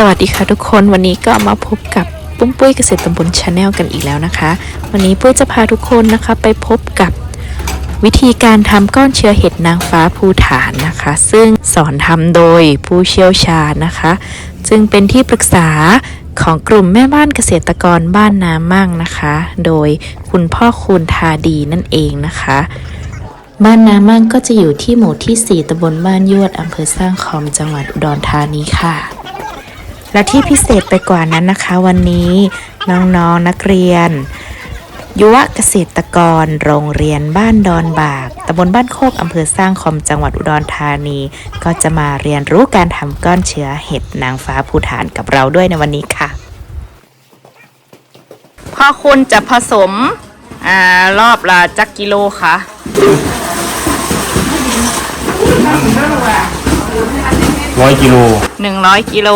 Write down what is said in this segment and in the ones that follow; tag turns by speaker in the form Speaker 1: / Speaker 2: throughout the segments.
Speaker 1: สวัสดีค่ะทุกคนวันนี้ก็มาพบกับปุ้มปุ้ยเกษตรตำบลชาแนลกันอีกแล้วนะคะ วันนี้ปุ้ยจะพาทุกคนนะคะไปพบกับวิธีการทำก้อนเชื้อเห็ดนางฟ้าภูฐานนะคะ ซึ่งสอนทำโดยผู้เชี่ยวชาญนะคะ ซึ่งเป็นที่ปรึกษาของกลุ่มแม่บ้านเกษตรกรบ้านนามั่งนะคะ โดยคุณพ่อคูณทาดีนั่นเองนะคะบ้านนามั่งก็จะอยู่ที่หมู่ที่ 4ตำบลบ้านยวดอำเภอสร้างคอมจังหวัดอุดรธานีค่ะ และที่พิเศษไปกว่านั้นนะคะ วันนี้น้องๆนนักเรียน ยุวเกษตรกร โรงเรียนบ้านดอนบากตำบลบ้านโคกอำเภอสร้างคอมจังหวัดอุดรธานี ก็จะมาเรียนรู้การทำก้อนเชื้อเห็ดนางฟ้าภูฐานกับเราด้วยในวันนี้ค่ะ
Speaker 2: พ่อคุณจะผสมอารอบละจักกิโลค่ะ
Speaker 3: ร้อยกิโล
Speaker 2: หนึ่งร้อยกิโล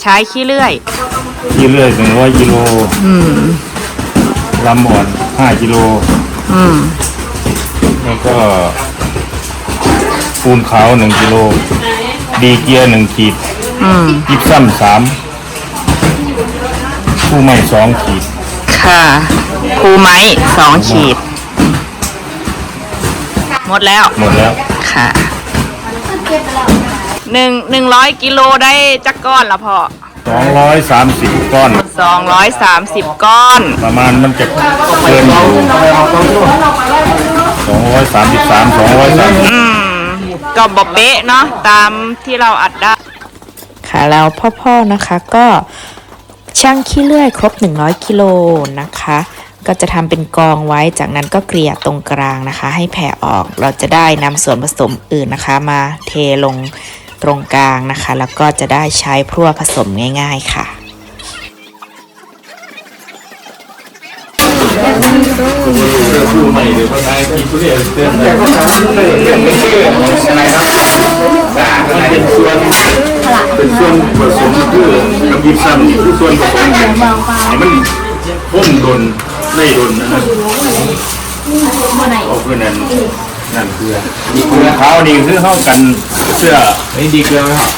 Speaker 2: ใช้ขี้เลื่อย
Speaker 3: ที่เลื่อยหนึ่งร้อยกิโลลำอ่อนห้ากิโล
Speaker 2: อืม
Speaker 3: แล้วก็ปูนขาวหนึ่งกิโล ดีเกียร์หนึ่งขีด
Speaker 2: อืม
Speaker 3: ยิบซ้ำสามผู้ใหม่สองขีด
Speaker 2: ค่ะภูไม้สองขีด หมดแล้ว
Speaker 3: หมดแล้ว
Speaker 2: ค่ะ หนึ่งหนึ่งร้อยกิโลได้จักก้อนละพอ
Speaker 3: สองร้อยสามสิบก้อน
Speaker 2: สองร้อยสามสิบก้อน
Speaker 3: ประมาณมันจะเกินอยู่สองร้อยสามสิบสามสองร้อยสาม
Speaker 2: อืม ก็บอเป๊ะเนาะตามที่เราอัดได้
Speaker 1: ค่ะแล้วพ่อๆนะคะก็ช่างขี้เลื่อยครบ 100 กิโลนะคะ ก็จะทำเป็นกองไว้จากนั้นก็เกลี่ยตรงกลางนะคะ ให้แผ่ออกเราจะได้นำส่วนผสมอื่นนะคะ มาเทลง ตรงกลางนะคะ แล้วก็จะได้ใช้พรั่วผสมง่าย ๆค่ะ
Speaker 3: อคนไทยกินทุเรียนเตือนเลยอะไรครับมันเป็นส่วนผสมคือกับยิบซ้ำคือส่วนผสมมันพ่นดนไม่ดนนะครับเอาเพื่อนั้น นั่นเกลือเกลือเขานี่คือเข้ากันเสื้อนี่ดีเกลือไหมครับ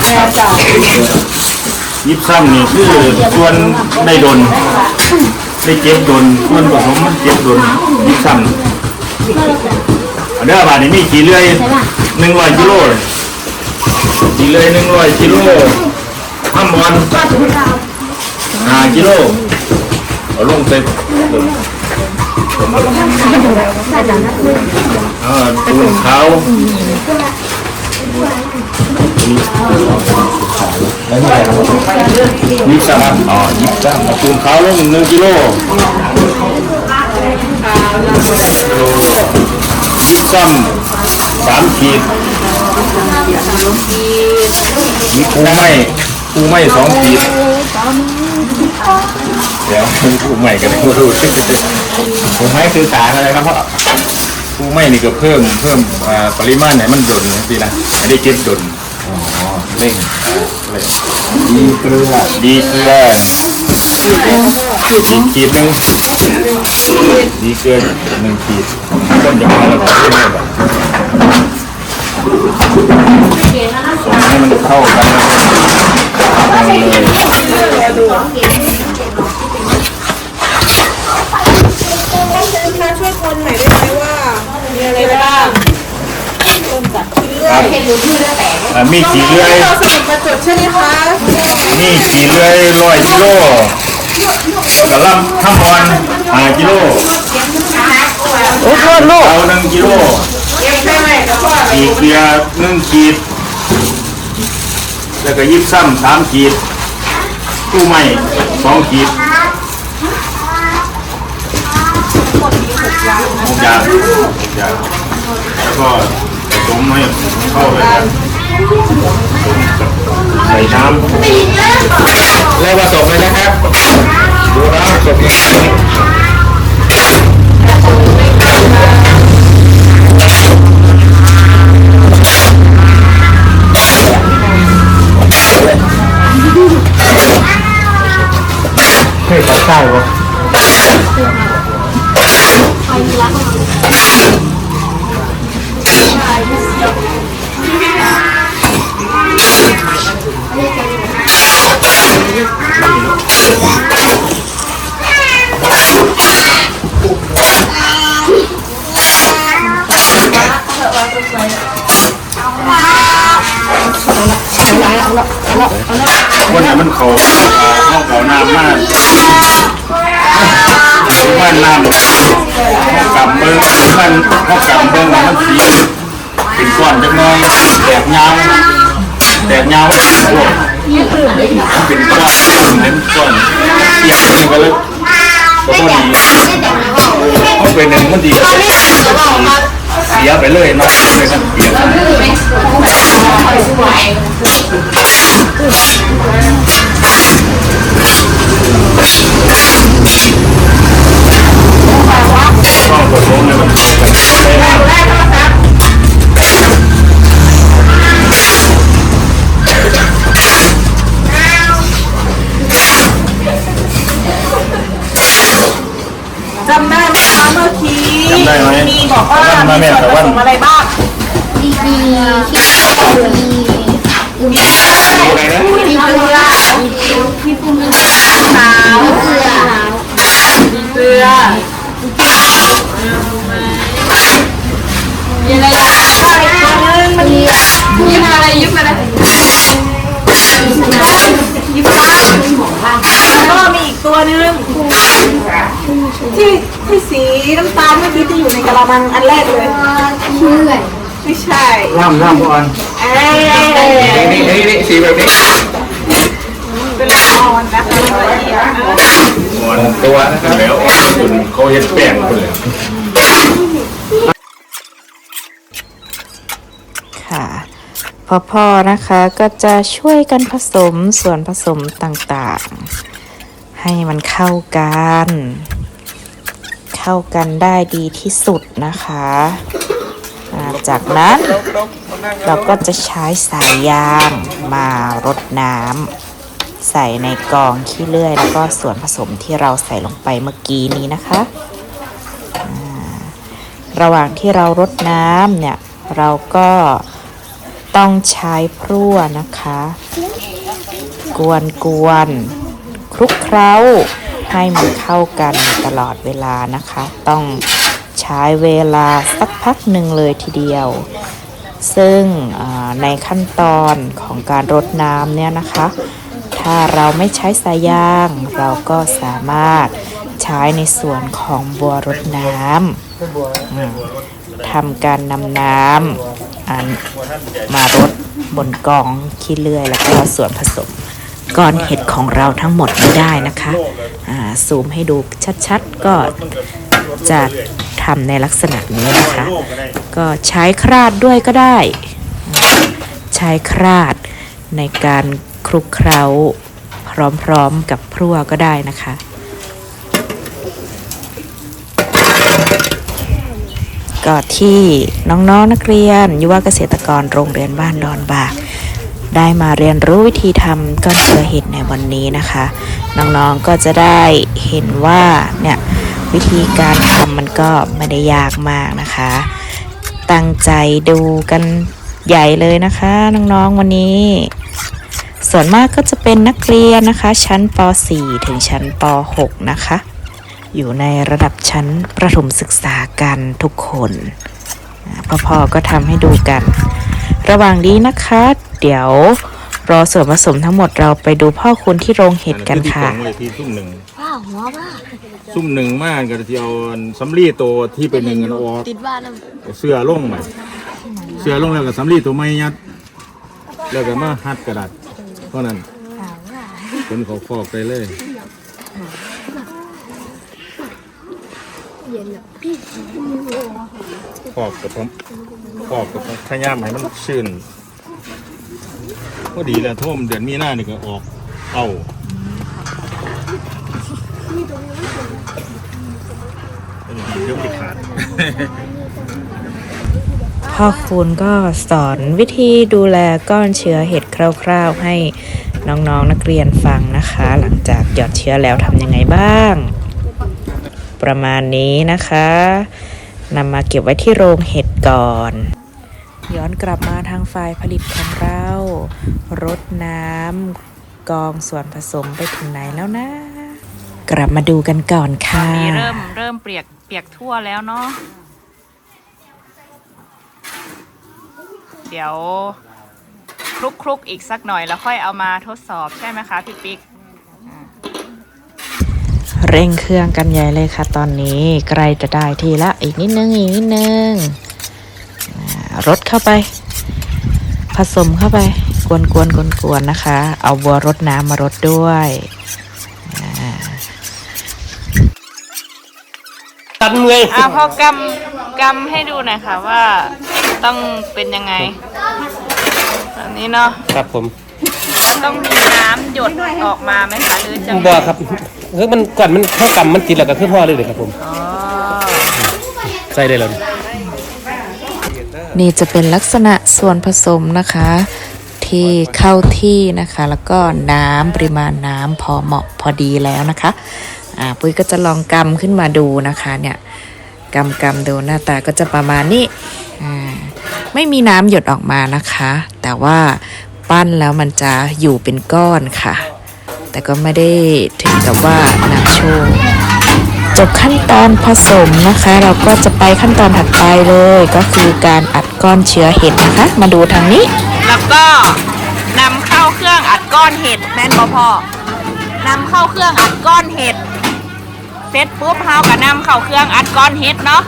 Speaker 3: ยิบซ้ำนี่คือส่วนได้ดนได้เจ็บดนส่วนผสมเจ็บดนยิบซ้ำเด้อบาทนี้มีกี่เลื่อยหนึ่งร้อยกิโลกี่เลื่อยหนึ่งร้อยกิโลข้ามวันห้ากิโลเอาลงเต็ม เออตูนขาแล้วนี่อะไรยี่สิบซ้ำอ๋อยี่สิบซ้ำตูนขาวลงหนึ่งกิโลซ้ำสามขีดมีปูไม้ปูไม้สองขีดเดี๋ยวปูไม้กันไม่รู้ ปูไม้คือสารอะไรครับพ่อปูไม้นี่ก็เพิ่มเพิ่มอ่าปริมาณไหนมันดนสินะอันนี้เก็บดนเร่งอ่าเร่งดีเกลือดีเกลือขีดขีดหนึ่งดีเกลือหนึ่งขีดต้นยางไรแล้วก็เพิ่มแบบส่งให้มันเข้ากันเลย
Speaker 4: อยได้ไหมว่า มีอะไรบ้าง
Speaker 3: ครับอ่ามีกี่เลื่อย
Speaker 4: เราสมุดมาจดใช่ไหมคะ
Speaker 3: มีกี่เลื่อยร้อยกิโลกระลำข้ามวันห้ากิโล
Speaker 2: โอ้โทษลูก
Speaker 3: เอาหนึ่งกิโล
Speaker 4: เก็บได้ไหมกับพ่อ
Speaker 3: ขีดเกลียหนึ่งขีด แล้วก็ยิบซ้ำสามขีดตู้ใหม่สองขีดหกอ ยางหกอยางแล้วก็ผสมให้เข้าด้วยกันใส่น้ำแล้วผสมเลยนะครับดูนะผสมเลยเฮ้ยตัดใต้วะ Yeah. มันเขากำเบิ้งมันสีเป็นก้อนจังน้อยแตกยาวแตกยาวเป็นพวกเป็นก้อนเป็นก้อนเปียกนี่ก็เลยก็พอดีเขาเป็นหนึ่งมันดีเสียไปเลยเนาะเลยกันเปียก มี
Speaker 4: อีก
Speaker 3: ตัวนึ
Speaker 4: งที่ที่สีน้ำตาลเมื่อกี้ที่อยู่ในกระมังอันแรกเลย
Speaker 5: เชื่อ
Speaker 4: ไม่ใช่
Speaker 3: ล่ำล่ำก่อน
Speaker 4: เอ้ย
Speaker 3: นี่นี่นี่สีแบบนี้
Speaker 4: เป็นละอ่อนนะคะละเอียด
Speaker 3: หมอนตัวนะครับแล้วอ่อนคุณเขาเห็นแป้งคุณเลย
Speaker 1: ค่ะพ่อพ่อๆนะคะก็จะช่วยกันผสมส่วนผสมต่างๆ ให้มันเข้ากัน เข้ากันได้ดีที่สุดนะคะจากนั้นเราก็จะใช้สายยางมารดน้ำใส่ในกองขี้เลื่อย แล้วก็ส่วนผสมที่เราใส่ลงไปเมื่อกี้นี้นะคะ ระหว่างที่เรารดน้ำเนี่ย เราก็ต้องใช้พรั่วนะคะ กวนกวนๆ คลุกเคล้าให้มันเข้ากันตลอดเวลานะคะ ต้องใช้เวลาสักพักหนึ่งเลยทีเดียว ซึ่งในขั้นตอนของการรดน้ำเนี่ยนะคะ ถ้าเราไม่ใช้สายยาง เราก็สามารถใช้ในส่วนของบัวรดน้ำทำการนำน้ำมารดบนกองขี้เลื่อยแล้วก็ส่วนผสม ก้อนเห็ดของเราทั้งหมดไม่ได้นะคะซูมให้ดูชัดๆ ก็จะทำในลักษณะนี้นะคะ ก็ใช้คราดด้วยก็ได้ ใช้คราดในการคลุกเคล้าพร้อมๆกับพรั่วก็ได้นะคะ ก็ที่น้องๆนนักเรียน ยุวเกษตรกรโรงเรียนบ้านดอนบาก ได้มาเรียนรู้วิธีทำก้อนเชื้อเห็ดในวันนี้นะคะ น้องๆก็จะได้เห็นว่าเนี่ยวิธีการทำมันก็ไม่ได้ยากมากนะคะ ตั้งใจดูกันใหญ่เลยนะคะ น้องๆวันนี้ ส่วนมากก็จะเป็นนักเรียนนะคะ ชั้นป .4 ถึงชั้นป .6 นะคะ อยู่ในระดับชั้นประถมศึกษากันทุกคนพ่อๆก็ทำให้ดูกัน ระหว่างนี้นะคะ เดี๋ยวรอส่วนผสมทั้งหมดเราไปดูพ่อคุณที่โรงเห็ดกันค่ะ
Speaker 3: เลยที่ซุ่มหนึ่ง
Speaker 5: ว้าวหัวบ้า
Speaker 3: ซุ่มหนึ่งมากก็จะเอาสำลีตัวที่เป็นหนึ่งกันออก
Speaker 5: ติดบ้านแล้ว
Speaker 3: เอาเสื้อลงไปเสื้อลงแล้วก็สำลีตัวไม่ยัด แล้วก็มาหัดกระดาษเพราะนั้นคนเขาฟอกไปเลยฟอกกับผม ฟอกกับขย้ำให้มันชื้นก็ดีแล้วท่วมเดือนมีหน้านี่ก็ออก เอาเดี๋ยวมันขาด
Speaker 1: พ่อคุณก็สอนวิธีดูแลก้อนเชื้อเห็ดคร่าวๆ ให้น้องๆนนักเรียนฟังนะคะ หลังจากหยอดเชื้อแล้วทำยังไงบ้าง ประมาณนี้นะคะ นำมาเก็บไว้ที่โรงเห็ดก่อน ย้อนกลับมาทางฝ่ายผลิตของเรารดน้ำกองส่วนผสมไปถึงไหนแล้วนะ กลับมาดูกันก่อนค่ะ
Speaker 2: นี่เริ่มเริ่มเปียกเปียกทั่วแล้วเนาะเดี๋ยวคลุกคลุกๆอีกสักหน่อยแล้วค่อยเอามาทดสอบใช่ไหมคะพี่ปิ๊ก
Speaker 1: เร่งเครื่องกันใหญ่เลยค่ะตอนนี้ใกล้จะได้ทีละอีกนิดนึงอีกนิดนึงอ่ารดเข้าไป ผสมเข้าไป กวนกวนกวนกวนๆนะคะ เอาบัวรดน้ำมารดด้วย
Speaker 6: ตันเมื่อย
Speaker 2: อ่าพอกำกำให้ดูหน่อยค่ะว่าต้องเป็นยังไงแบบนี้เนาะ
Speaker 6: ครับผม
Speaker 2: แล้วต้องมีน้ำหยดออกมาไหมคะหรือจะ
Speaker 6: บอครับ คือมันก่อนมันเข้ากำมันติดแล้วก็คือพ่อเลยเลยครับผม
Speaker 2: อ๋อ
Speaker 6: ใส่ได้แล้ว
Speaker 1: นี่จะเป็นลักษณะส่วนผสมนะคะ ที่เข้าที่นะคะ แล้วก็น้ำปริมาณน้ำพอเหมาะพอดีแล้วนะคะอ่าปุ้ยก็จะลองกำขึ้นมาดูนะคะเนี่ยกำกำดูหน้าตาก็จะประมาณนี้อ่าไม่มีน้ำหยดออกมานะคะ แต่ว่าปั้นแล้วมันจะอยู่เป็นก้อนค่ะ แต่ก็ไม่ได้ถึงกับว่าน้ำโชว์จบขั้นตอนผสมนะคะ เราก็จะไปขั้นตอนถัดไปเลย ก็คือการอัดก้อนเชื้อเห็ดนะคะ มาดูทางนี้
Speaker 2: แล้วก็นำเข้าเครื่องอัดก้อนเห็ดแม่นบ่พ่อนำเข้าเครื่องอัดก้อนเห็ดเสร็จปุ๊บเฮาก็นำเข้าเครื่องอัดก้อนเห็ดเนาะ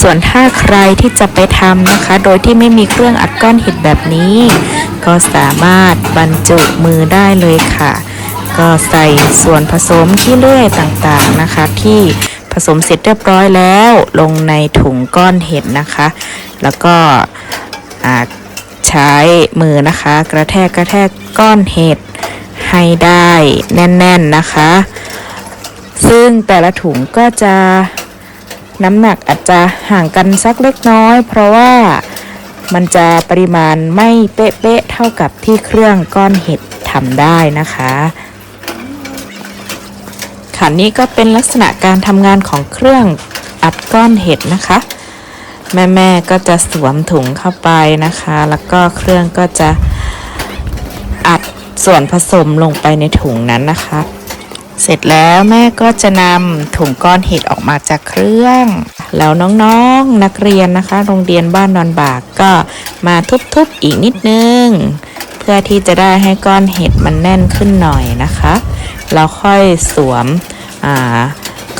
Speaker 1: ส่วนถ้าใครที่จะไปทำนะคะ โดยที่ไม่มีเครื่องอัดก้อนเห็ดแบบนี้ ก็สามารถบรรจุมือได้เลยค่ะ ก็ใส่ส่วนผสมขี้เลื่อยต่างๆนะคะ ที่ผสมเสร็จเรียบร้อยแล้วลงในถุงก้อนเห็ดนะคะ แล้วก็ใช้มือนะคะ กระแทกกระแทกก้อนเห็ดให้ได้แน่นๆนะคะ ซึ่งแต่ละถุงก็จะน้ำหนักอาจจะห่างกันสักเล็กน้อย เพราะว่า มันจะปริมาณไม่เป๊ะๆเท่ากับที่เครื่องก้อนเห็ดทำได้นะคะ ค่ะนี้ก็เป็นลักษณะการทำงานของเครื่องอัดก้อนเห็ดนะคะ แม่ๆก็จะสวมถุงเข้าไปนะคะ แล้วก็เครื่องก็จะอัดส่วนผสมลงไปในถุงนั้นนะคะ เสร็จแล้วแม่ก็จะนำถุงก้อนเห็ดออกมาจากเครื่อง แล้วน้องๆนักเรียนนะคะ โรงเรียนบ้านนอนบากก็มาทุบๆอีกนิดนึง เพื่อที่จะได้ให้ก้อนเห็ดมันแน่นขึ้นหน่อยนะคะแล้วค่อยสวมอ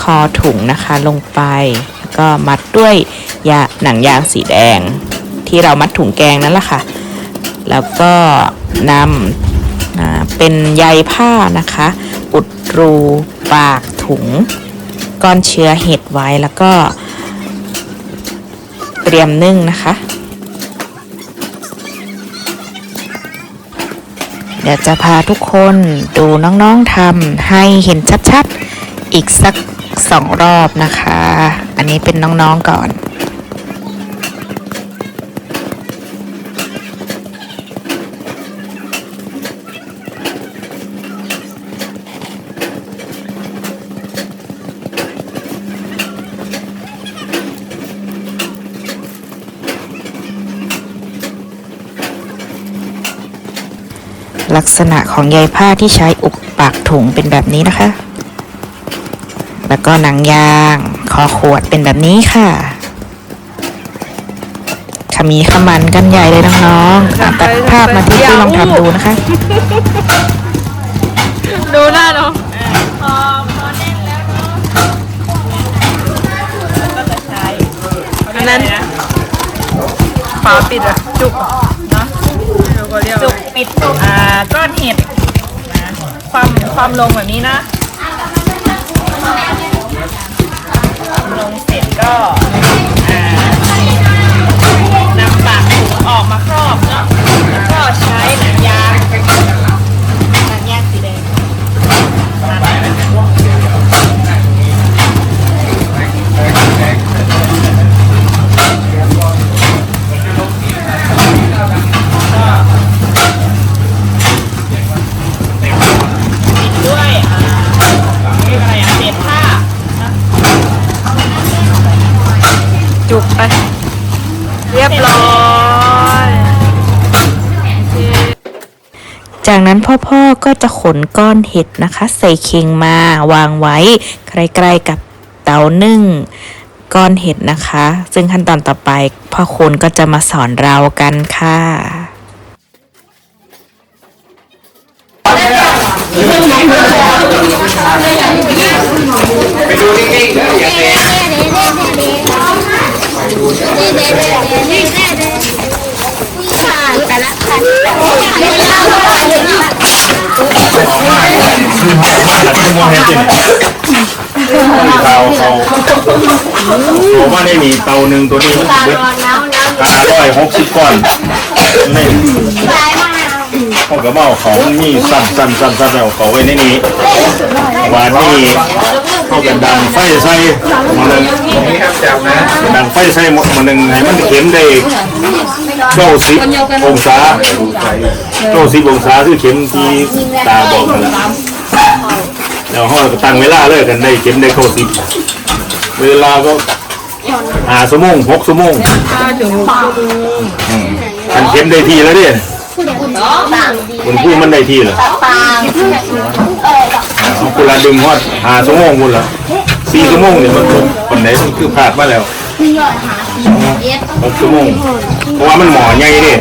Speaker 1: คอถุงนะคะลงไปแล้วก็มัดด้วยยาหนังยางสีแดง ที่เรามัดถุงแกงนั่นแหละค่ะ แล้วก็นำเป็นใยผ้านะคะ อุดรูปากถุงก้อนเชื้อเห็ดไว้แล้วก็ เตรียมนึ่งนะคะ เดี๋ยวจะพาทุกคนดูน้องๆทำให้เห็นชัดๆ อีกสักสองรอบนะคะ อันนี้เป็นน้องๆก่อน ษณะของใยผ้าที่ใช้อุกปากถุงเป็นแบบนี้นะคะ แล้วก็หนังยางคอขวดเป็นแบบนี้ค่ะขมีขมันกันใหญ่เลยน้องๆอะตัดภาพมาที่พี่ลองทำดูนะคะ
Speaker 2: ดูหน้าเนาะอันนั้นฝาปิดอะจุกนะจุก ปิดอ่าก้อนเห็ดนะความความลงแบบนี้นะความลงเสร็จก็อ่า
Speaker 1: พ่อๆก็จะขนก้อนเห็ดนะคะ ใส่เข่งมาวางไว้ ใกล้ๆกับเตานึ่งก้อนเห็ดนะคะ ซึ่งขั้นตอนต่อไปพ่อคุณก็จะมาสอนเรากันค่ะ
Speaker 3: เขาเขาผมว่าได้มีเตาหนึ่งตัวนี้มันเบิดห้าร้อยหกสิบก้อนนี่เขาก็เอาเขานี่สั่นสั่นสั่นสั่นเอาเขาไว้ในนี้ว่านี่เขากันดังไฟใส่หมาหนึ่งดังไฟใส่หมดหมาหนึ่งให้มันเข็มได้เก้าสิบองศาเก้าสิบองศาคือเข็มที่ตาบอกนั่นแหละ แล้วห้องก็ตั้งเวลาเลยกันได้เข็มได้เข้าสิบเวลาก็หาสมงหกสมงอืมอันเข็มได้ทีแล้วเนี่ยคนพูดมันได้ทีเหรอเอาคุณละดึงฮอดหาสมงคุณละสี่สมงเนี่ยมันคนไหนมันคือพลาดมาแล้วหกสมงเพราะว่ามันหมอใหญ่ดิ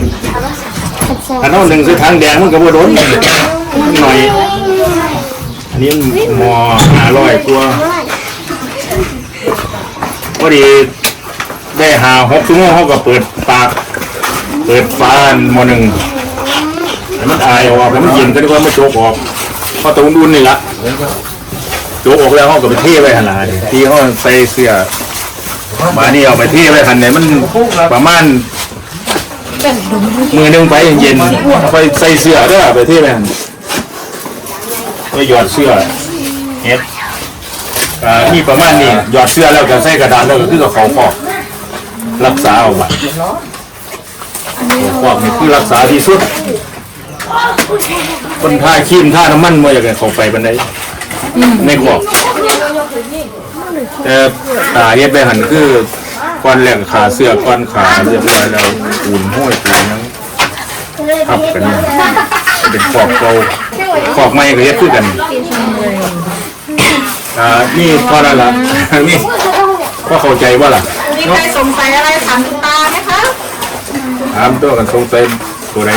Speaker 3: ถ้าเอาหนึ่งคือทางแดงมันก็บ่โดนหน่อยันนี้หมอหาร้อยตัวพอดีได้หาหกชั่วโมงเขาก็เปิดปาก เปิดฟ้าหมอหนึ่งให้มันอายออกให้มันเย็นก็นึกว่ามันโจกออกเพอตรงดุนนี่ละโจกออกแล้วเขาก็ไปเทไว้หันหลังที่เขาใส่เสื้อมานี่เอาไปเทไว้หันเนี่ยมันประมาณมือหนึ่งไปเย็นๆไปใส่เสื้อเด้อไปเทไว้หัน ก็หยอดเสื้อเฮ็ดอ่ามีประมาณนี้หยอดเสื้อแล้วก็ใส่กระดาษแล้วก็คือกับเขาฟอกรักษาเอาไว้ฟอกนี่คือรักษาที่สุด คนท่าขีมท่าน้ำมันมาอย่างไรเขาไปบันไดในขอบแต่ตาเฮ็ดไปหันคือก้อนแหลงขาเสื้อก้อนขาเรียบร้อยแล้วปูนห้อยปูนยังทับกันเนี่ยเป็นขอบเก่า ขอกไม้ก็เฮ็ดคือกันอ่านี่พอแล้วล่ะนี่ก็เข้าใจว่าล่ะ
Speaker 4: มีใครสงสัยอะไรถามคุณตาไหมคะ
Speaker 3: ถามตัวกันสงสัยตัวใด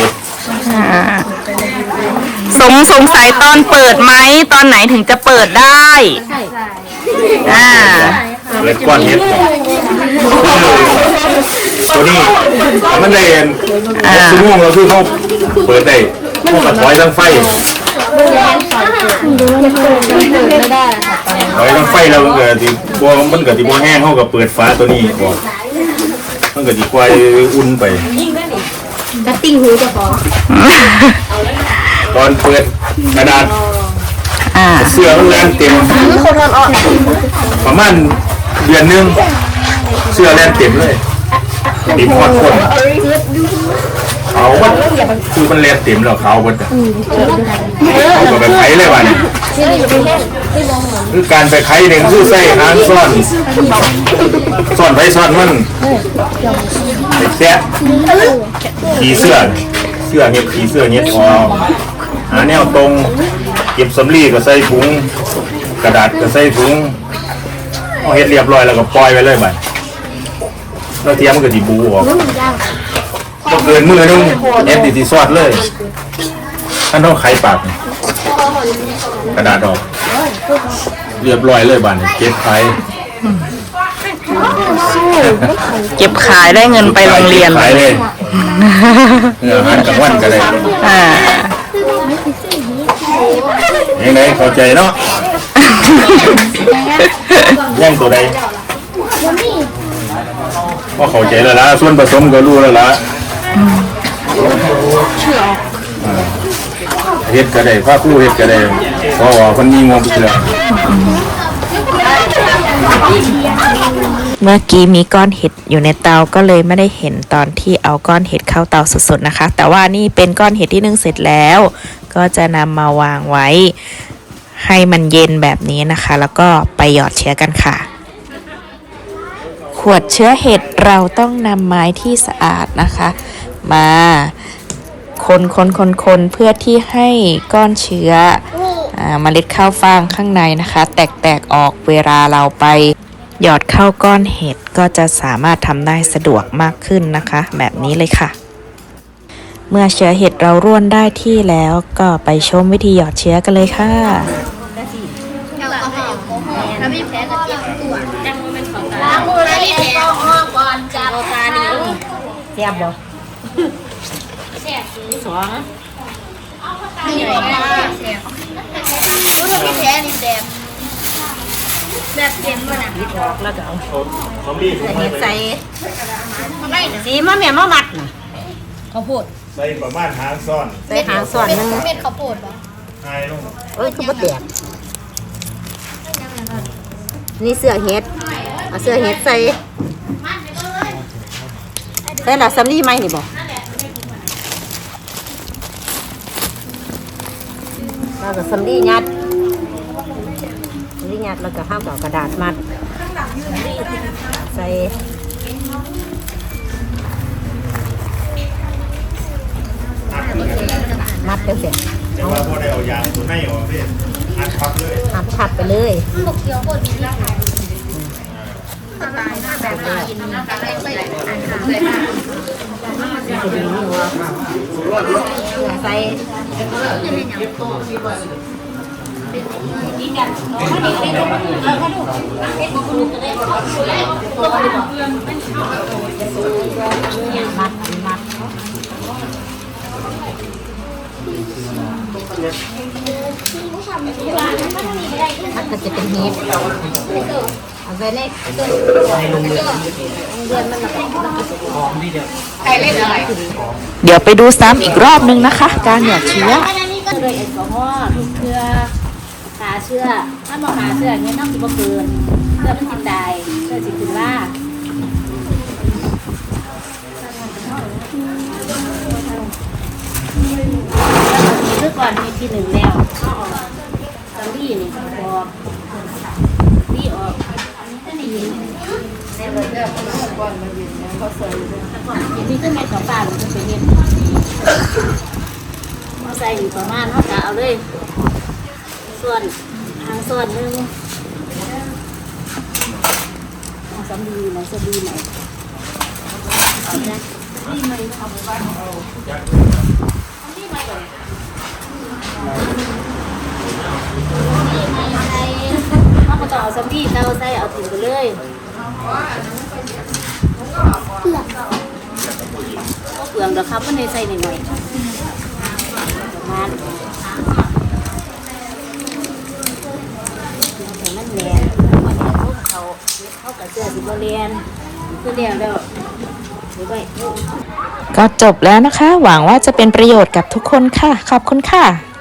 Speaker 2: สงสงสัยตอนเปิดไหมตอนไหนถึงจะเปิดได้อ่า
Speaker 3: เล็ดก้อนเฮ็ดก่อนตัวนี้มันได้เห็นชั่วโมงเราคือเขาเปิดได้เขาก็ถอยทั้งไฟ ถอยทั้งไฟแล้วมันก็สิบ่มันก็สิบ่แห้งเขาก็เปิดฝาตัวนี้ออกมันก็สิควายอุ่นไป
Speaker 5: จะติ่งหูจะพอ
Speaker 3: ตอนเปิดกระดาษ
Speaker 2: อ่า
Speaker 3: เสื้อมันแรงเต็มประมาณเดือนหนึงเสื้อแรงเต็มเลยเต็มหอดคน เขาวัดคือมันแรงเต็มแล้วเขาวัดเขาก็ไปไขเลยวันนี้คือการไปไขหนึ่งคือใส่หางซ่อนซ่อนไปซ่อนมันไปแคะขีเสื้อเสื้อเน็บขีเสื้อเน็บออหาแนวตรงเก็บสำลีก็ใส่ถุงกระดาษก็ใส่ถุงเอาเฮ็ดเรียบร้อยแล้วก็ปล่อยไว้เลยบัดแล้วเทียมมันก็สิบูออก บ่เกินมือนึงเอ็ดดิสิซอดเลยท่านต้องไขปากนี่กระดาษออก เรียบร้อยเลยบัดนี้เก็บไข
Speaker 2: เก็บขายได้เงินไปโรงเรียน
Speaker 3: ขายเลยเอออาหารกลางวันก็ได้
Speaker 2: อ่า
Speaker 3: ยังไงเข้าใจเนาะ ย่างตัวใดก็เข้าใจแล้วล่ะส่วนผสมก็รู้แล้วล่ะ เฮ็ดก็ได้พาครูเฮ็ดก็ได้เพราะว่ามันมีงบเชื่อ
Speaker 1: เมื่อกี้มีก้อนเห็ดอยู่ในเตาก็เลยไม่ได้เห็นตอนที่เอาก้อนเห็ดเข้าเตาสดๆนะคะ แต่ว่านี่เป็นก้อนเห็ดที่นึ่งเสร็จแล้ว ก็จะนำมาวางไว้ ให้มันเย็นแบบนี้นะคะ แล้วก็ไปหยอดเชื้อกันค่ะ ขวดเชื้อเห็ดเราต้องนำไม้ที่สะอาดนะคะ มาคนคนคนคนเพื่อที่ให้ก้อนเชื้ออ่าเมล็ดข้าวฟ่างข้างในนะคะ แตกๆออกเวลาเราไป หยอดเข้าก้อนเห็ดก็จะสามารถทำได้สะดวกมากขึ้นนะคะ แบบนี้เลยค่ะ เมื่อเชื้อเห็ดเราร่วนได้ที่แล้วก็ไปชมวิธีหยอดเชื้อกันเลยค่ะ
Speaker 5: เราก็ให้แอ ลกอฮอล์ถ้าไม่แพ้ก็เจ็บตัวจังว่ามันขอมือแล้วแอลกอฮอล์ก่อนจับตานี่
Speaker 7: แซ่บบ่
Speaker 5: แซ่บที่สองนี่ไงแซ่บรู้ถ้านี่แซ่บแบบเย็นป่ะนะ
Speaker 7: แล้วก็เอา
Speaker 3: เขารีบ
Speaker 7: เห็ดใส่
Speaker 5: ทำไมนะ
Speaker 7: สีมะเมียมะมัดน่ะข้าวโพด
Speaker 3: ใส่ประมาณหางซ่อน
Speaker 7: ใส่หางส่วนหนึง
Speaker 5: เม็ดข้าวโพดปะ
Speaker 3: หายลง
Speaker 7: เอ้ยคือบ่แตกนี่เสื้อเห็ดเอาเสื้อเห็ดใส่ใส่ละสำลีไหมนี่บ่ แล้วก็สำลียัดสำลียัดแล้วก็ห้ามกับกระดาษมัด ใส่มัดเดี๋ยวเสร็จ
Speaker 3: จะว่าพอได้เอายางตัวไม่ออกพี่อัดพับเลย
Speaker 7: หัดผัดไปเลย
Speaker 5: บกเคี้ยวคนนี้นะคะตายหน้าแบบนี้กินนะคะ ไม่ใส่อาหารเลยค่ะ
Speaker 7: ใส่มัดมัดมันก็จะเป็นเห็ดเอาไปในต้นเดือนมันละ
Speaker 1: เดี๋ยวไปดูซ้ำอีกรอบนึงนะคะ การหยอดเชื้อ
Speaker 5: อันนี้ก็เลยแอลกอฮอล์ทุกเครือหาเชื้อถ้ามาหาเชื้อเงี้ยต้องกินบ่เกินเพื่อมันกินได้เพื่อสิกินล่าคือก่อนมีที่หนึ่งแล้วก็ออกตอรี่นี่ออกนี่ออก อันนี้ยินแต่ก่อนเดี๋ยวก่อนมันยินเขาเสยก่อนยินที่ขึ้นไปสองปากมันจะเป็นยินเอาใส่อยู่ประมาณเท่ากับเอาเลย ส่วนทางส่วนหนึ่งเอาสำลีไหนสำลีไหนเอาเนี่ยเอาไปต่อเอาสำลีเตาใส่เอาถึงไปเลยเปลือกก็เปลือกเดี๋ยวครับมันในใส่หน่อยๆประมาณมันแรงมันเขาเขาเขากับเสื้อสิบเรียนคือเดียวแล้ว
Speaker 1: ก็จบแล้วนะคะ หวังว่าจะเป็นประโยชน์กับทุกคนค่ะ ขอบคุณค่ะ